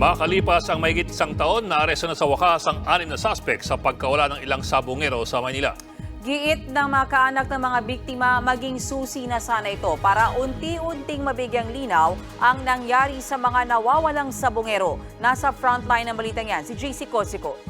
Makalipas ang mahigit isang taon, naaresto na sa wakas ang anim na suspect sa pagkawala ng ilang sabongero sa Manila. Giit ng mga kaanak ng mga biktima maging susi na sana ito para unti-unting mabigyang linaw ang nangyari sa mga nawawalang sabongero. Nasa frontline ng balitang yan, si JC Cosico.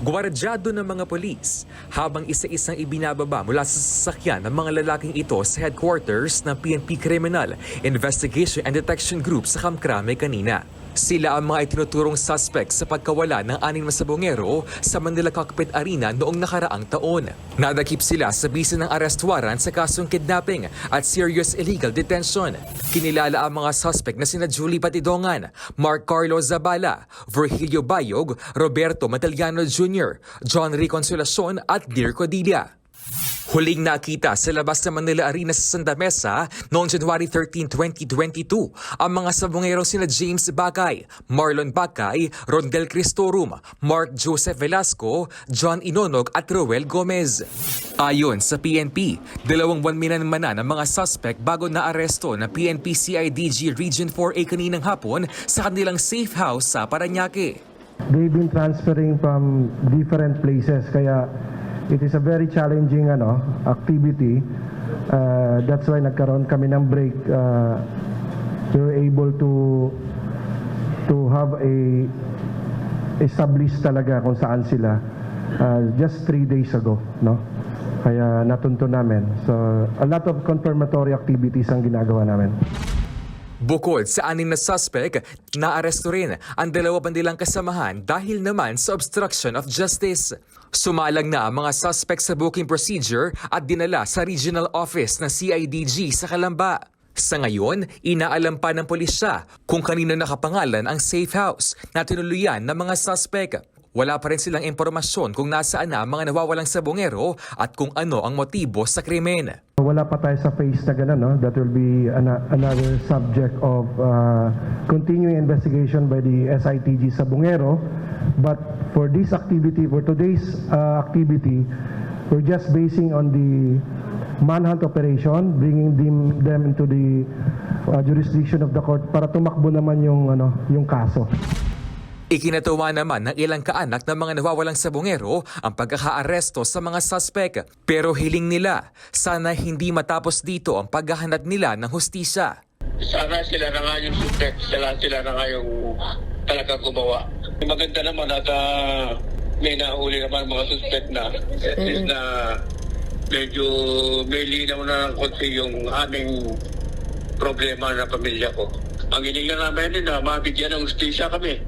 Gwardyado ng mga polis habang isa-isang ibinababa mula sa sasakyan ng mga lalaking ito sa headquarters ng PNP Criminal Investigation and Detection Group sa Kamkrame kanina. Sila ang mga itinuturong suspect sa pagkawala ng aning na sabongero sa Manila Cockpit Arena noong nakaraang taon. Nadakip sila sa bisa ng arrest warrant sa kasong kidnapping at serious illegal detention. Kinilala ang mga suspect na sina Julie Patidongan, Mark Carlos Zabala, Virgilio Bayog, Roberto Mataliano Jr., John Reconsolacion at Dear Codilla. Huling nakita sa labas ng Manila Arena sa Santa Mesa noong January 13, 2022 ang mga sabongero sina James Bagay, Marlon Bakay, Rondel Cristorum, Mark Joseph Velasco, John Inonog at Roel Gomez. Ayon sa PNP, dalawang buwan minanmanan ang mga suspect bago na aresto ng PNP CIDG Region 4A kaninang hapon sa kanilang safe house sa Paranaque. they've been transferring from different places kaya it is a very challenging ano activity. Uh, that's why nagkaroon kami ng break. Uh, we were able to to have a establish talaga kung saan sila uh, just three days ago no? Kaya natunto namin. So a lot of confirmatory activities ang ginagawa namin Bukod sa anim na suspect, naaresto rin ang dalawa pa kasamahan dahil naman sa obstruction of justice. Sumalang na ang mga suspect sa booking procedure at dinala sa regional office ng CIDG sa Kalamba. Sa ngayon, inaalam pa ng pulisya kung kanino nakapangalan ang safe house na tinuluyan ng mga suspect. Wala pa rin silang impormasyon kung nasaan na ang mga nawawalang sabongero at kung ano ang motibo sa krimen. Wala pa tayo sa phase na gano'n, no? That will be ana- another subject of uh, continuing investigation by the SITG sa Bungero. But for this activity, for today's uh, activity, we're just basing on the manhunt operation, bringing them, them into the uh, jurisdiction of the court para tumakbo naman yung, ano, yung kaso. Ikinatuwa naman ng ilang kaanak ng mga nawawalang sabongero ang pagkakaaresto sa mga suspect. Pero hiling nila, sana hindi matapos dito ang paghahanap nila ng hustisya. sana sila na nga yung suspect, sila, sila na nga yung talaga gumawa. Maganda naman at ah, may nahuli naman mga suspect na at least na medyo may linaw na ng konti yung aming problema na pamilya ko. Ang hininga namin na mabigyan ng justisya kami.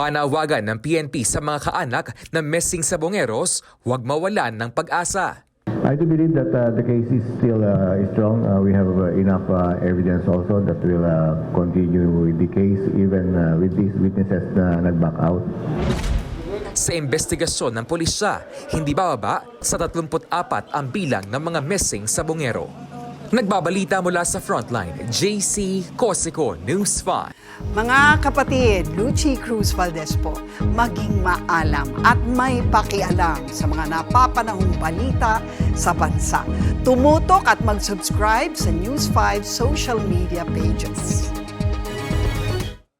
Panawagan ng PNP sa mga kaanak na missing sabongeros, huwag mawalan ng pag-asa. I do believe that uh, the case is still uh, strong. Uh, we have uh, enough uh, evidence also that will uh, continue with the case even uh, with these witnesses na nag-back out. Sa investigasyon ng pulisya, hindi bababa sa 34 ang bilang ng mga missing sabongero. Nagbabalita mula sa Frontline, JC Cosico News 5. Mga kapatid, Lucy Cruz Valdez po, maging maalam at may pakialam sa mga napapanahong balita sa bansa. Tumutok at mag-subscribe sa News 5 social media pages.